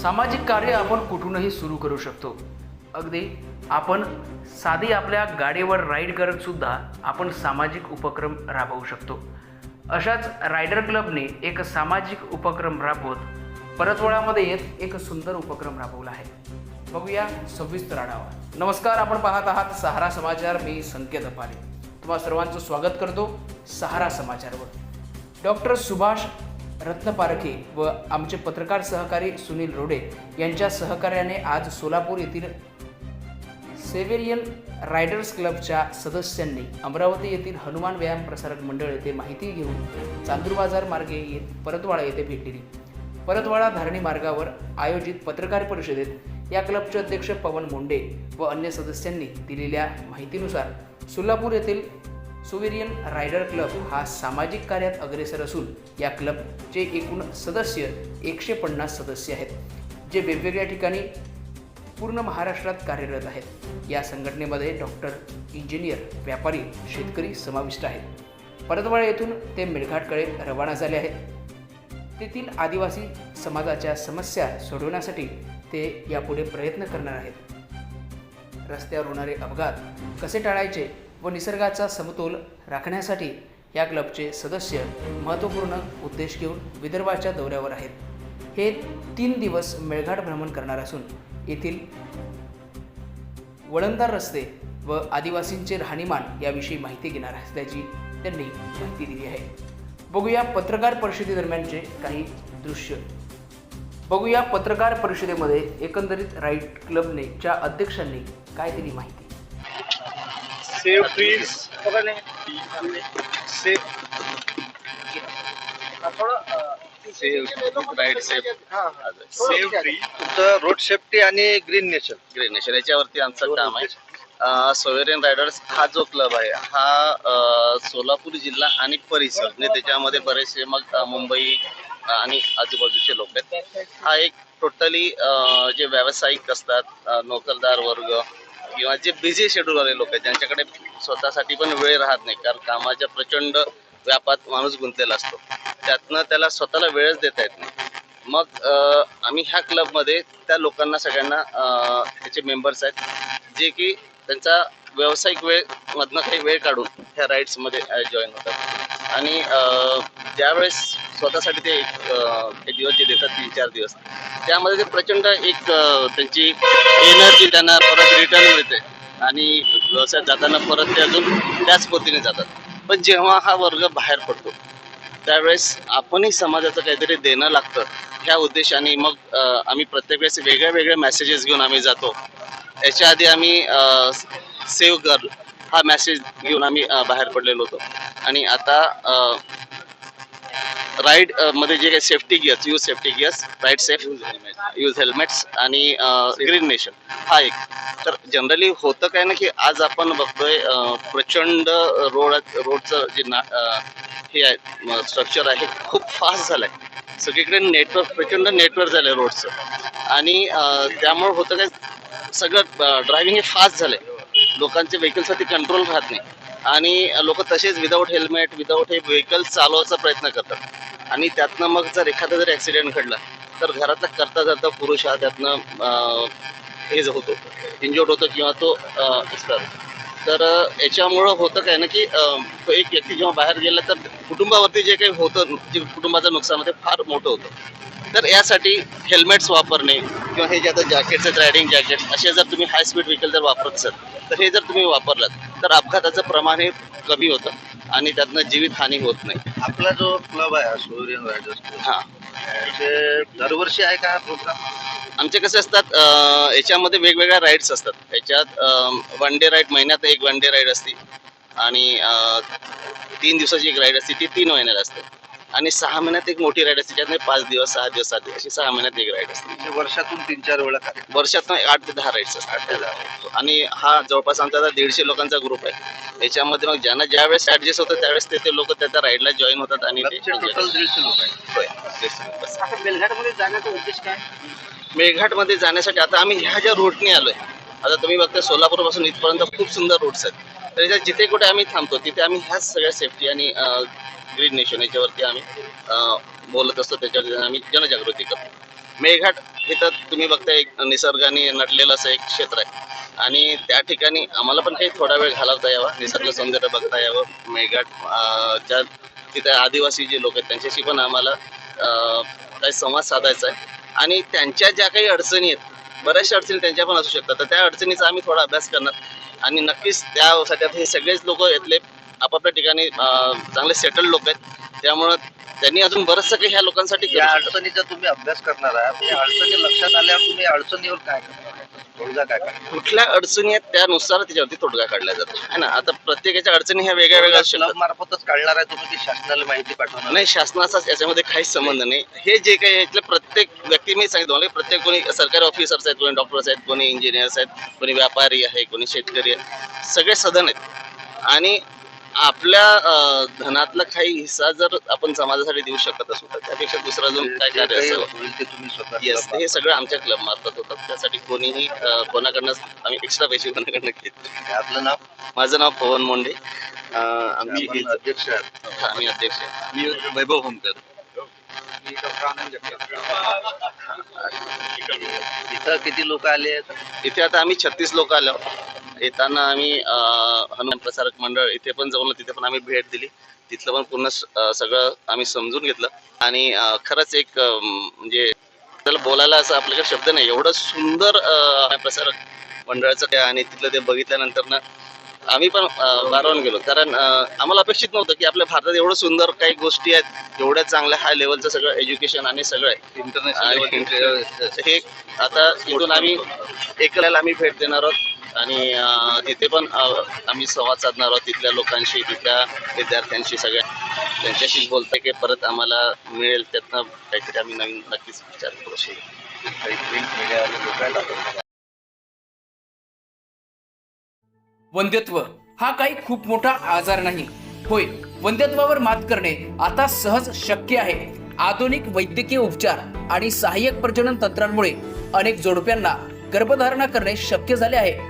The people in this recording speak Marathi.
सामाजिक कार्य आपण कुठूनही सुरू करू शकतो. अगदी आपण साधी आपल्या गाडीवर राईड करतसुद्धा आपण सामाजिक उपक्रम राबवू शकतो. अशाच रायडर क्लबने एक सामाजिक उपक्रम राबवत परतवळामध्ये येत एक सुंदर उपक्रम राबवला आहे. बघूया सविस्तर आढावा. नमस्कार आपण पाहत आहात सहारा समाचार. मी संकेत अपारे. तुम्हा सर्वांचं स्वागत करतो सहारा समाचारवर. डॉक्टर सुभाष रत्न पारखी व आमचे पत्रकार सहकारी सुनील रोडे यांच्या सहकार्याने आज सोलापूर येथील सेवेरियन रायडर्स क्लबच्या सदस्यांनी अमरावती येथील हनुमान व्यायाम प्रसारक मंडळ येथे माहिती घेऊन चांदूर बाजार मार्गे परतवाडा येथे भेट दिली. परतवाडा धारणी मार्गावर आयोजित पत्रकार परिषदेत या क्लबचे अध्यक्ष पवन मुंडे व अन्य सदस्यांनी दिलेल्या माहितीनुसार सोलापूर येथील सुवेरियन रायडर क्लब हा सामाजिक कार्यात अग्रेसर असून या क्लबचे एकूण सदस्य एकशे पन्नास सदस्य आहेत जे वेगवेगळ्या ठिकाणी पूर्ण महाराष्ट्रात कार्यरत आहेत. या संघटनेमध्ये डॉक्टर इंजिनियर व्यापारी शेतकरी समाविष्ट आहेत. परतवाडा येथून ते मेळघाटकडे रवाना झाले आहेत. तेथील आदिवासी समाजाच्या समस्या सोडवण्यासाठी ते यापुढे प्रयत्न करणार आहेत. रस्त्यावर होणारे अपघात कसे टाळायचे व निसर्गाचा समतोल राखण्यासाठी या क्लबचे सदस्य महत्त्वपूर्ण उद्देश घेऊन विदर्भाच्या दौऱ्यावर आहेत. हे तीन दिवस मेळघाट भ्रमण करणार असून येथील वळणदार रस्ते व आदिवासींचे राहणीमान याविषयी माहिती घेणार असल्याची त्यांनी माहिती दिली आहे. बघूया पत्रकार परिषदेदरम्यानचे काही दृश्य. बघूया पत्रकार परिषदेमध्ये एकंदरीत राईट क्लबने च्या अध्यक्षांनी काय दिली माहिती. Save trees save. Safe ride safe save. तुमचं रोड सेफ्टी आणि ग्रीन नेशन ग्रीन नेशन याच्यावरती आमचं काम आहे. सोवेरियन रायडर्स हा जो क्लब आहे हा सोलापूर जिल्हा आणि परिसर. म्हणजे त्याच्यामध्ये बरेचसे मग मुंबई आणि आजूबाजूचे लोक आहेत. हा एक टोटली जे व्यावसायिक असतात नोकरदार वर्ग किंवा जे बिझी शेड्यूलवाले लोक आहेत ज्यांच्याकडे स्वतःसाठी पण वेळ राहत नाही कारण कामाच्या प्रचंड व्यापात माणूस गुंतलेला असतो. त्यातनं त्याला स्वतःला वेळच देता येत नाही. मग आम्ही ह्या क्लबमध्ये त्या लोकांना सगळ्यांना त्याचे मेंबर्स आहेत जे की त्यांचा व्यावसायिक वेळ मधनं काही वेळ काढून ह्या राईड्समध्ये जॉईन होतात. आणि ज्यावेळेस स्वतःसाठी ते एक, दिवस जे देतात तीन चार दिवस त्यामध्ये ते प्रचंड एक त्यांची एनर्जी त्यांना परत रिटर्न मिळते. आणि व्यवसायात जाताना परत ते अजून त्याच पद्धतीने जातात. पण जेव्हा हा वर्ग बाहेर पडतो त्यावेळेस आपणही समाजाचं काहीतरी देणं लागतं ह्या उद्देशाने मग आम्ही प्रत्येक वेळेस वेगळ्या वेगळ्या मेसेजेस घेऊन आम्ही जातो. याच्या आधी आम्ही सेव्ह गर्ल हा मेसेज घेऊन आम्ही बाहेर पडलेलो होतो. आणि आता राईडमध्ये जे काही safety gears use safety gears ride safe use helmets आणि ग्रीन नेशन हा एक. तर जनरली होतं काय ना की आज आपण बघतोय प्रचंड रोड रोडचं जे ना हे आहे स्ट्रक्चर आहे खूप फास्ट झालंय. सगळीकडे नेटवर्क प्रचंड नेटवर्क झालंय रोडचं आणि त्यामुळे होतं काय सगळं ड्रायव्हिंग हे फास्ट झालंय. लोकांचे व्हेकलसाठी कंट्रोल राहत नाही. आणि लोक तसेच विदाऊट हेल्मेट विदाऊट हे व्हेकल चालवायचा प्रयत्न करतात. आणि त्यातनं मग जर एखादा जर ॲक्सिडेंट घडला तर घरातला करता करता पुरुष हा त्यातनं हेज हे होतो. इंजोर्ड होतो किंवा तो असतात तर याच्यामुळं होतं काय ना की तो एक व्यक्ती जेव्हा बाहेर गेला तर कुटुंबावरती जे काही होतं जे कुटुंबाचं नुकसान होतं ते फार मोठं होतं. तर यासाठी हेल्मेट्स वापरणे किंवा हे जे आता जॅकेट्स आहेत रायडिंग जॅकेट असे जर तुम्ही हाय स्पीड व्हेकल जर वापरत असाल तर हे जर तुम्ही वापरलात तर अपघाताचं प्रमाण हे कमी होतं आणि त्यातनं जीवित हानी होत नाही. आपला जो क्लब आहे सोरियन रायडर्स हां. ते दरवर्षी आहे का हा प्रोग्राम आमचे कसे असतात अं, याच्यामध्ये वेगवेगळ्या राईड्स असतात. याच्यात वन डे राईड महिन्यात एक वन डे राईड असते आणि अं, तीन दिवसाची एक राईड असते ती तीन महिन्याला असते. आणि सहा महिन्यात एक मोठी राईड असते ज्यात पाच दिवस सहा दिवस सात दिवस अशी सहा महिन्यात एक राईड असते. म्हणजे वर्षातून तीन चार वेळा कार्यक्रम वर्षातनं आठ ते दहा राईड्स असतात. आणि हा जवळपास आमचा आता दीडशे लोकांचा ग्रुप आहे. याच्यामध्ये मग ज्यांना ज्या वेळेस ऍडजस्ट होतं त्यावेळेस ते ते लोक त्या राईडला जॉईन होतात आणि ते टोटल दीडशे लोक आहेत होय, दीडशे members. आता मेलघाटमध्ये जाण्याचा उद्देश काय? मेळघाटमध्ये जाण्यासाठी आता आम्ही ह्या ज्या रूटने आलोय आता तुम्ही बघता सोलापूरपासून इथपर्यंत खूप सुंदर रूट्स आहेत. तर याच्यात जिथे कुठे आम्ही थांबतो तिथे आम्ही ह्याच सगळ्या सेफ्टी आणि ग्रीन नेशन याच्यावरती आम्ही बोलत असतो. त्याच्यावरती आम्ही जनजागृती करतो. मेळघाट हे तर तुम्ही बघता एक निसर्गाने नटलेलं असं एक क्षेत्र आहे. आणि त्या ठिकाणी आम्हाला पण काही थोडा वेळ घालवता यावा. निसर्ग सौंदर्य बघता यावं. मेघाट ज्या तिथे आदिवासी जे लोक आहेत त्यांच्याशी पण आम्हाला काही संवाद साधायचा आहे. आणि त्यांच्या ज्या काही अडचणी आहेत बऱ्याचशा अडचणी त्यांच्या पण असू शकतात. तर त्या अडचणीचा आम्ही थोडा अभ्यास करणार. आणि नक्कीच त्यासाठी आता हे सगळेच लोक येतले आपापल्या ठिकाणी चांगले सेटल लोक आहेत. त्यामुळं त्यांनी अजून बरंचसं काही ह्या लोकांसाठी या. अडचणीचा तुम्ही अभ्यास करणार आहात. या अडचणी लक्षात आल्यावर तुम्ही अडचणीवर काय करणार तोडगा काय करणार कुठल्या अडचणी आहेत त्यानुसार त्याच्यावरती तोडगा काढला जातो. है ना? आता प्रत्येकाच्या अडचणी ह्या वेगळ्या वेगळ्या असू क्लब मार्फतच काढणार आहे तुम्ही की शासनाला माहिती पाठवणार नाही शासनाचा याच्यामध्ये काहीच संबंध नाही. हे जे काही इथले प्रत्येक व्यक्ती मी सांगितलं मला प्रत्येक कोणी सरकारी ऑफिसर्स आहेत कोणी डॉक्टर्स आहेत कोणी इंजिनियर्स आहेत कोणी व्यापारी आहे कोणी शेतकरी आहे सगळे सदन आहेत. आणि आपल्या धनातला काही हिस्सा जर आपण समाजासाठी देऊ शकत असू तर त्यापेक्षा दुसरा अजून काय जे कार्य असेल? येस हे सगळं आमच्या क्लब मार्फत होतं. त्यासाठी कोणीही कोणाकडनं आम्ही एक्स्ट्रा पैसे कोणाकडनं घेत. आपलं नाव? माझं नाव पवन मोंडे आपण अध्यक्ष आम्ही अध्यक्ष. मी वैभव होमकर. इथं किती लोक आले इथे आता आम्ही छत्तीस लोक आलो येताना आम्ही हनुमान प्रसारक मंडळ इथे पण जाऊन तिथे पण आम्ही भेट दिली. तिथलं पण पूर्ण सगळं आम्ही समजून घेतलं. आणि खरंच एक म्हणजे त्याला बोलायला असं आपल्याकडे शब्द नाही. एवढं सुंदर प्रसारक मंडळाचं आणि तिथलं ते बघितल्यानंतर ना आम्ही पण अं, भारावून गेलो. कारण आम्हाला अपेक्षित नव्हतं की आपल्या भारतात एवढं सुंदर काही गोष्टी आहेत. एवढ्या चांगल्या हाय लेवलचं सगळं एज्युकेशन आणि सगळं इंटरनॅशनल हे आता इथून आम्ही एकल्याला आम्ही भेट देणार आहोत. आणि तिथे पण आम्ही संवाद साधणार आहोत तिथल्या लोकांशी तिथल्या विद्यार्थ्यांशी सगळ्या. त्यांच्याशी बोलतोय की परत आम्हाला मिळेल त्यातनं काहीतरी आम्ही नवीन नक्कीच विचार करू शकतो वंध्यत्व हा काही खूप मोठा आजार नाही. होय वंध्यत्वावर मात करणे आता सहज शक्य आहे. आधुनिक वैद्यकीय उपचार आणि सहाय्यक प्रजनन तंत्रांमुळे अनेक जोडप्यांना गर्भधारणा करणे शक्य झाले आहे.